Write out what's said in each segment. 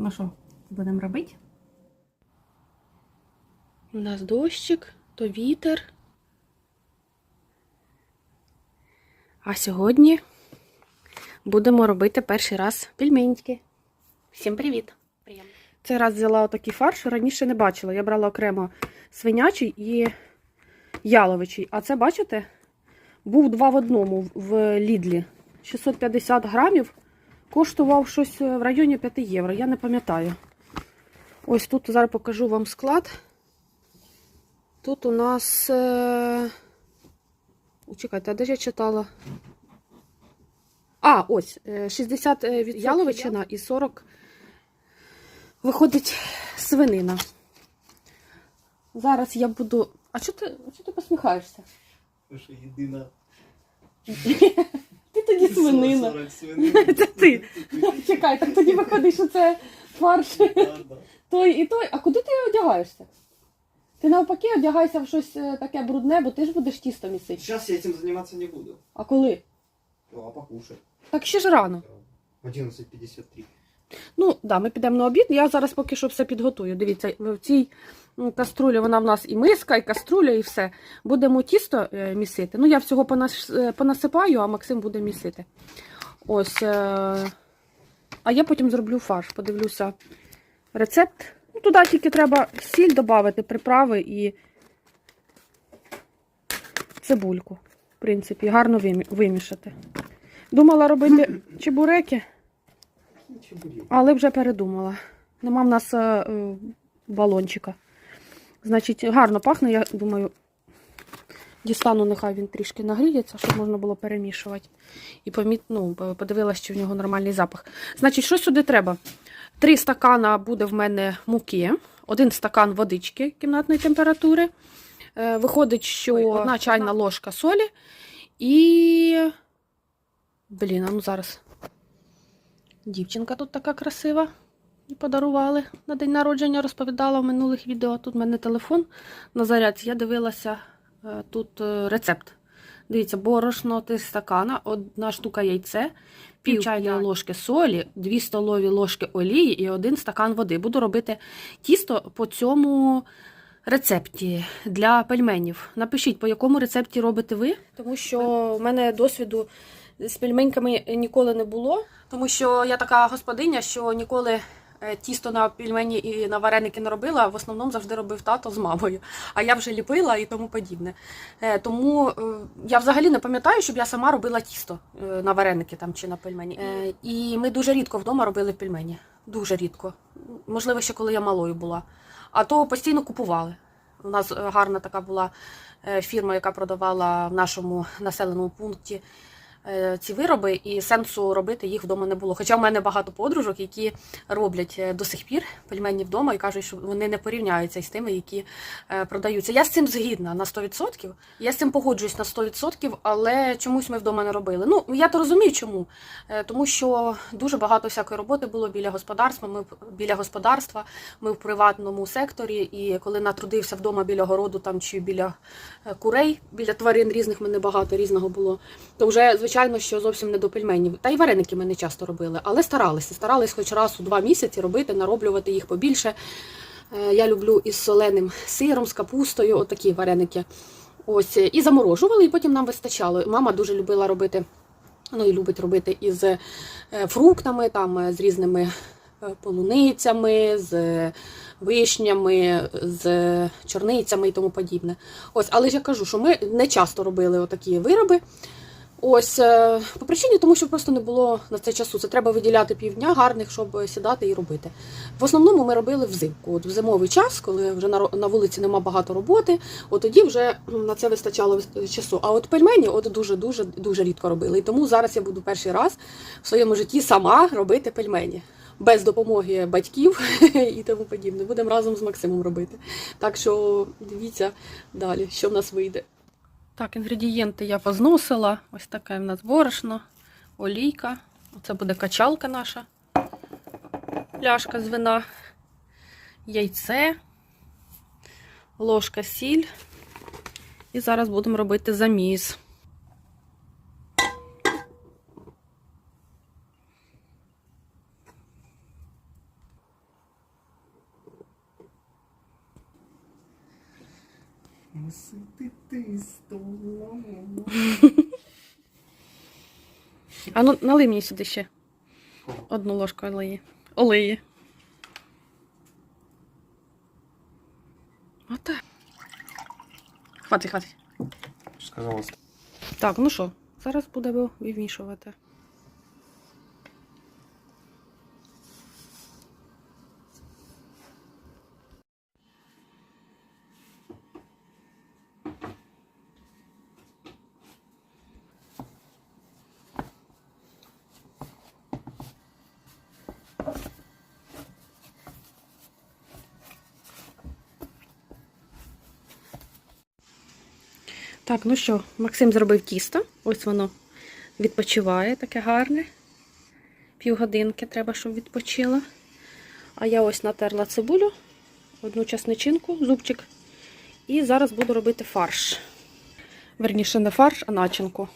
Ну що, будемо робити? У нас дощик, то вітер. А сьогодні будемо робити перший раз пельменьки. Всім привіт! Приємно. Цей раз взяла отакий фарш, раніше не бачила. Я брала окремо свинячий і яловичий. А це, бачите, був два в одному в Лідлі. 650 грамів. Коштував щось в районі 5 євро. Я не пам'ятаю. Ось тут зараз покажу вам склад. Тут у нас. Е... Чекайте, а де ж я читала? А, ось, е, 60 е, від яловичина і 40 виходить свинина. Зараз я буду. А чого ти, чого ти посміхаєшся? Тому що єдина свинина. Це ти. Чекай, так тоді виходить, що це фарш. Той і той. А куди ти одягаєшся? Ти навпаки одягаєшся в щось е, таке брудне, бо ти ж будеш тісто місити. Зараз я цим займатися не буду. А коли? Ну, а покушай. Так ще ж рано. В 11.53. Ну, да, ми підемо на обід. Я зараз поки що все підготую. Дивіться, в цій каструлі вона в нас і миска, і каструля, і все. Будемо тісто е, місити. Ну, я всього е, понасипаю, а Максим буде місити. Ось. Е... А я потім зроблю фарш. Подивлюся рецепт. Ну, туди тільки треба сіль додати, приправи і цибульку. В принципі, гарно вимішати. Думала робити чебуреки. Будет. Але вже передумала. Нема в нас е, е, балончика. Значить, гарно пахне, я думаю, дістану, нехай він трішки нагріється, щоб можна було перемішувати. І поміт, ну, по- подивилась, чи в нього нормальний запах. Значить, що сюди треба? Три стакана буде в мене муки, один стакан водички кімнатної температури. Е, Виходить, що одна чайна ложка солі і. Блін, а ну зараз. Дівчинка тут така красива. І подарували на день народження, розповідала в минулих відео. Тут в мене телефон на зарядці. Я дивилася е, тут е, рецепт. Дивіться, борошно три стакана, одна штука яйце, пів чайної ложки солі, дві столові ложки олії і один стакан води. Буду робити тісто по цьому рецепті для пельменів. Напишіть, по якому рецепті робите ви, тому що в мене досвіду з пельменьками ніколи не було. Тому що я така господиня, що ніколи е, тісто на пельмені і на вареники не робила, в основному завжди робив тато з мамою. А я вже ліпила і тому подібне. Е, Тому е, я взагалі не пам'ятаю, щоб я сама робила тісто на вареники там чи на пельмені. І ми дуже рідко вдома робили пельмені. Дуже рідко. Можливо, ще коли я малою була. А то постійно купували. У нас гарна така була фірма, яка продавала в нашому населеному пункті ці вироби, і сенсу робити їх вдома не було. Хоча в мене багато подружок, які роблять е, до сих пір пельмені вдома і кажуть, що вони не порівняються із тими, які е, продаються. Я з цим згідна на 100%. Я з цим погоджуюсь на 100%, але чомусь ми вдома не робили. Ну, я то розумію, чому. Е, Тому що дуже багато всякої роботи було біля господарства. Ми біля господарства, ми в приватному секторі, і коли натрудився вдома біля городу там чи біля е, курей, біля тварин різних мене багато різного було, то вже звичайно, що зовсім не до пельменів. Та й вареники ми не часто робили, але старалися. Старались хоч раз у два місяці робити, нароблювати їх побільше. Е, Я люблю із соленим сиром, з капустою, отакі вареники. Ось е, і заморожували, і потім нам вистачало. Мама дуже любила робити. Ну і любить робити із е, фруктами, там з різними полуницями, з вишнями, з чорницями і тому подібне. Ось, але ж я кажу, що ми не часто робили отакі вироби. Ось е, по причині, тому що просто не було на це часу. Це треба виділяти півдня гарних, щоб сідати і робити. В основному ми робили взимку. От в зимовий час, коли вже на вулиці нема багато роботи, от тоді вже на це вистачало часу. А от пельмені от дуже дуже дуже рідко робили. І тому зараз я буду перший раз в своєму житті сама робити пельмені. Без допомоги батьків і тому подібне. Будемо разом з Максимом робити. Так що дивіться далі, що в нас вийде. Так, інгредієнти я позносила. Ось таке в нас борошно, олійка. Це буде качалка наша. Пляшка з вина, яйце, ложка сіль. І зараз будемо робити заміс. Ты столом. А ну налий мені сюди ще одну ложку олії. Олії. Отак. Хватить, хватить. Сказала, Так, ну що, зараз будемо вимішувати. Так, ну що, Максим зробив тісто. Ось воно відпочиває, таке гарне. Півгодинки треба, щоб відпочило. А я ось натерла цибулю, одну часничинку, зубчик. І зараз буду робити фарш. Верніше, не фарш, а начинку.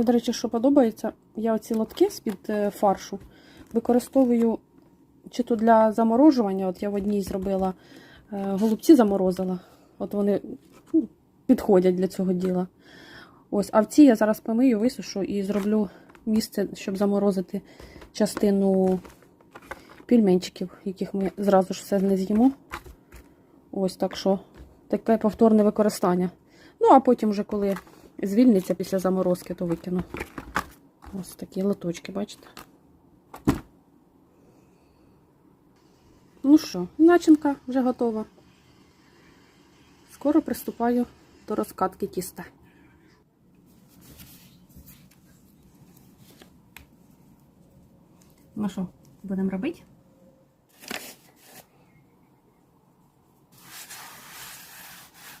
Мені, до речі, що подобається, я оці лотки з-під е, фаршу використовую чи то для заморожування. От я в одній зробила е, голубці заморозила. От вони ну, підходять для цього діла. Ось, а в ці я зараз помию, висушу і зроблю місце, щоб заморозити частину пельменчиків, яких ми зразу ж все не з'їмо. Ось так що таке повторне використання. Ну, а потім, вже коли звільниться після заморозки, то викину. Ось такі лоточки, бачите? Ну що, начинка вже готова. Скоро приступаю до розкатки тіста. Ну що, будемо робити?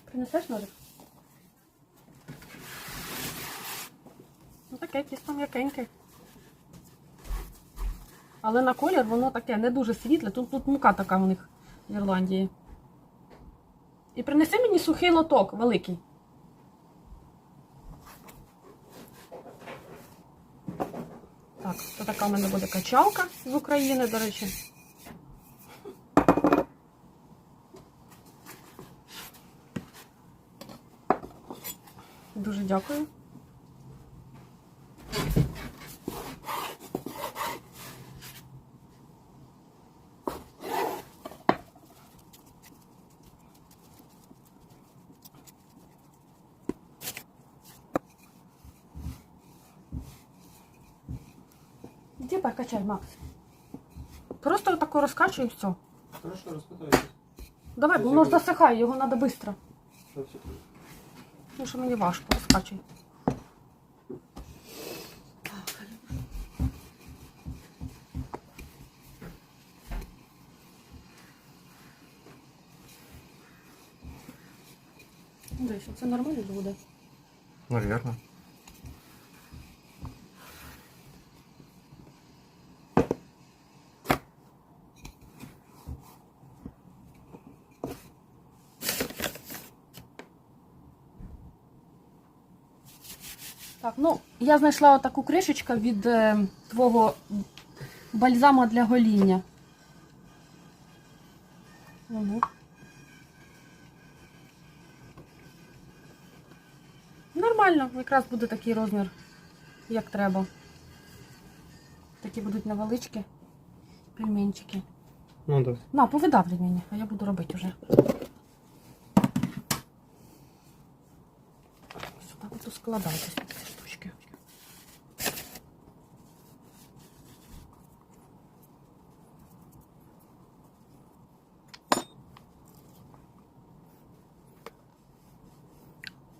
Принесеш ножик? Таке тісто м'якеньке. Але на колір воно таке не дуже світле. Тут, тут мука така у них в Ірландії. І принеси мені сухий лоток великий. Так, це така в мене буде качалка з України, до речі. Дуже дякую. Іди покачай, Макс. Просто отако розкачуй і все. Хорошо, распытаюсь. Давай, бо воно ж засихає, його треба швидко. Что? Ну, що мені важко, розкачуй. Десь, це нормально буде. Наверное. Так, ну, я знайшла таку кришечку від е, твого бальзама для гоління. Угу. Нормально, якраз буде такий розмір, як треба. Такі будуть невеличкі пельменчики. Ну да. На, повидавлюй мені, а я буду робити вже. Сюди буду складати ці штучки.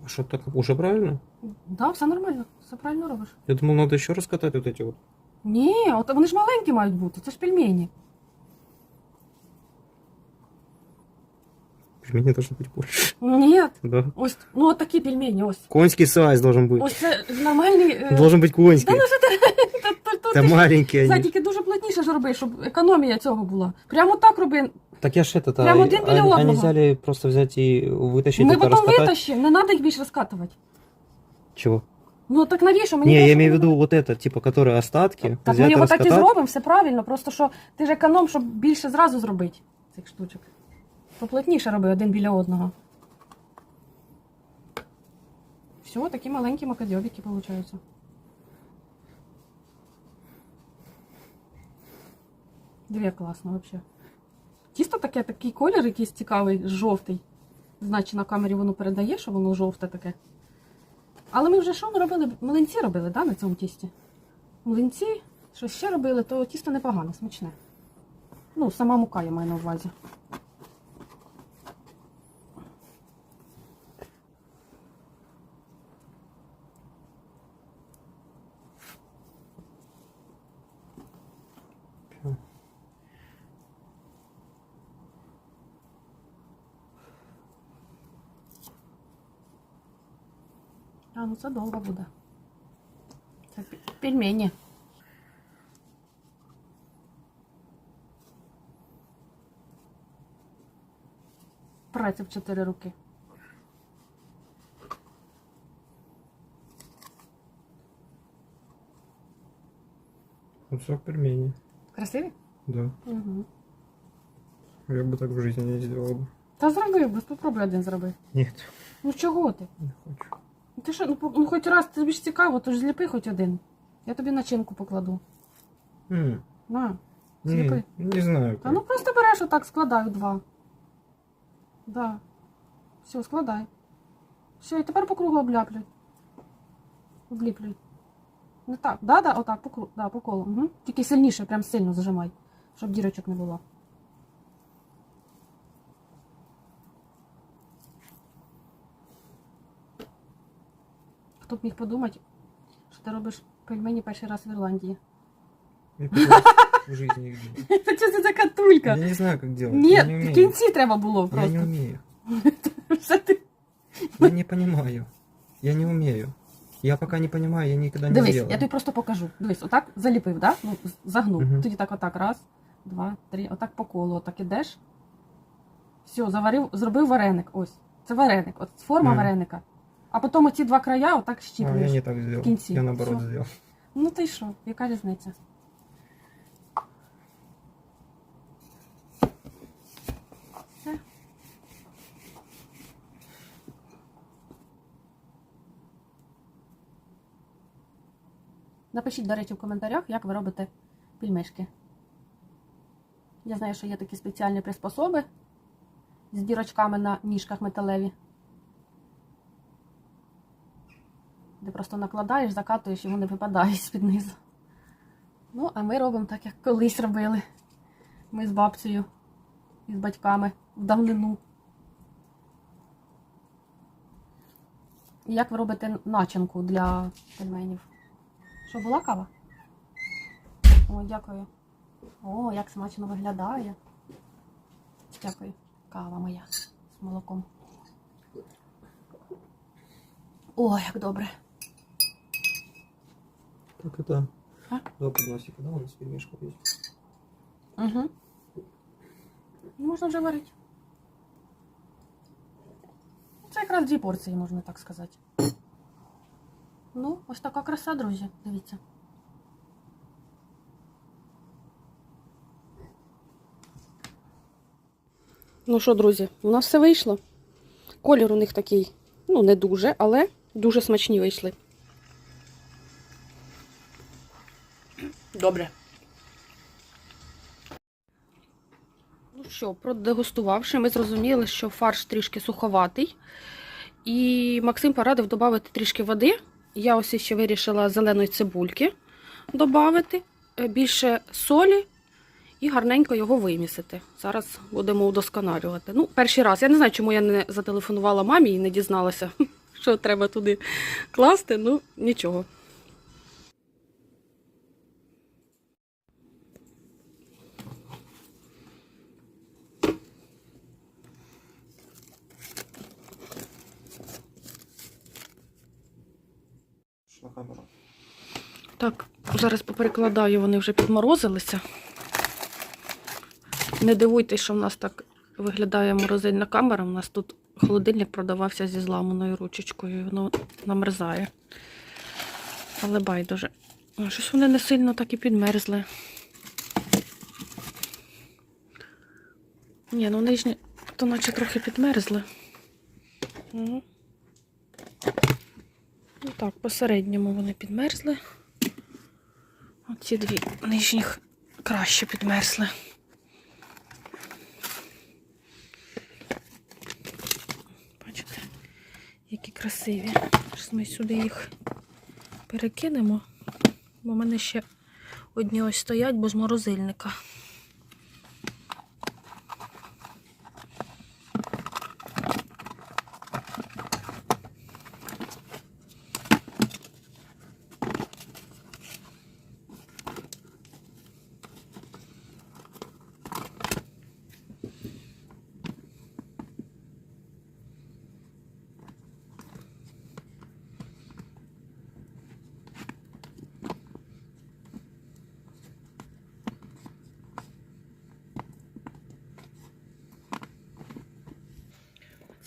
А что так уже правильно? Да, все нормально, все правильно робиш. Я думал, надо еще раскатать вот эти вот. Ні, от вони ж маленькі мають бути, це ж пельмені. Пельмени должны быть больше. Ні, Да. ось, ну от такі пельмені, ось. Конский сайз должен быть. Ось це нормальні. е, Должен быть конский. Та ну що ти, та- та- та Да ти ж- маленькие Це они. тільки дуже плотніше ж роби, щоб економія цього була. Прямо так роби. Так я ж это Прям один біля они, одного. они взяли просто взять и вытащить Ми это, потім раскатать. витащимо, не треба їх більше розкатувати. Чего? Ну так навіщо мені? Не, просто я имею в не виду вот это, типа, которые остатки. Так взять, ми його так і раскатать. зробимо, все правильно. Просто що ти ж економ, щоб більше зразу зробити цих штучок. Поплотніше роби один біля одного. Все, такі маленькі макадьобіки виходять. Диви, як класно взагалі. Тісто таке, такий колір якийсь цікавий, жовтий. Значить, на камері воно передає, що воно жовте таке. Але ми вже що ми робили? Млинці робили, да, на цьому тісті? Млинці, що ще робили, то тісто непогано, смачне. Ну, сама мука я маю на увазі. це довго буде. Це пі- пельмені. Праця в чотири руки. Кусок пельмени. Красиві? Да. Угу. Я бы так в жизни не сделал бы. Та зроби, без попробуй один зроби. Нет, Ну чого ти? не хочу. Ти що, ну, ну хоч раз тобі ж цікаво, то ж зліпи хоч один. Я тобі начинку покладу. М, На, не, зліпи. не знаю. Та ну просто береш отак, складай у два. Да. Все, складай. Все, і тепер по кругу обляплюй. Обліплюй. Не так. Да, да, отак, по кругу, да, по колу. Угу. Тільки сильніше, прям сильно зажимай, щоб дірочок не було. Хто б міг подумати, що ти робиш пельмені перший раз в Ірландії. Я первый раз в жизни их делаю. Це чого це така тулька? Я не знаю, как делать. Ні, я не в умею. кінці треба було Я не просто. умею. Ти Я не понимаю. Я не умею. Я пока не понимаю, я никогда не Дивись, я тобі просто покажу. Дивись, отак заліпив, да? Ну, з- загнув. Мгм. Тоді так, отак, раз, два, три, отак по колу, отак ідеш. Все, заварив, зробив вареник. Ось. Це вареник. От форма Мгм. вареника. А потім оці два края отак А, я не так сделал. кінці. Я наоборот Всё. сделал. Ну ти що, яка різниця? Все. Напишіть, до речі, в коментарях, як ви робите пельмешки. Я знаю, що є такі спеціальні приспособи з дірочками на ніжках металеві. Де просто накладаєш, закатуєш і вони випадають з-під низу. Ну, а ми робимо так, як колись робили. Ми з бабцею і з батьками в давнину. Як ви робите начинку для пельменів? Що була кава? О, дякую. О, як смачно виглядає. Дякую. Кава моя з молоком. О, як добре. Так это... А? Два подносика, да, у нас перемешка есть. Угу. Можна вже варити. Це якраз дві порції, можна так сказати. Ну, ось така краса, друзі. Дивіться. Ну що, друзі, у нас все вийшло. Колір у них такий, ну, не дуже, але дуже смачні вийшли. Добре. Ну що, продегустувавши, ми зрозуміли, що фарш трішки суховатий. І Максим порадив додати трішки води. Я ось ще вирішила зеленої цибульки додати, більше солі і гарненько його вимісити. Зараз будемо удосконалювати. Ну, перший раз. Я не знаю, чому я не зателефонувала мамі і не дізналася, що треба туди класти. Ну, нічого. На камеру. Так, зараз поперекладаю, вони вже підморозилися. Не дивуйтесь, що в нас так виглядає морозильна камера. У нас тут холодильник продавався зі зламаною ручечкою, воно намерзає. Але байдуже. Щось вони не сильно так і підмерзли. Ні, ну нижні, то наче трохи підмерзли. Угу. Так, посередньому вони підмерзли. Оці дві нижніх краще підмерзли. Бачите, які красиві. Зараз ми сюди їх перекинемо. Бо в мене ще одні ось стоять, бо з морозильника.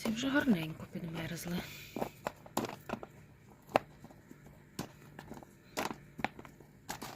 Ці вже гарненько підмерзли.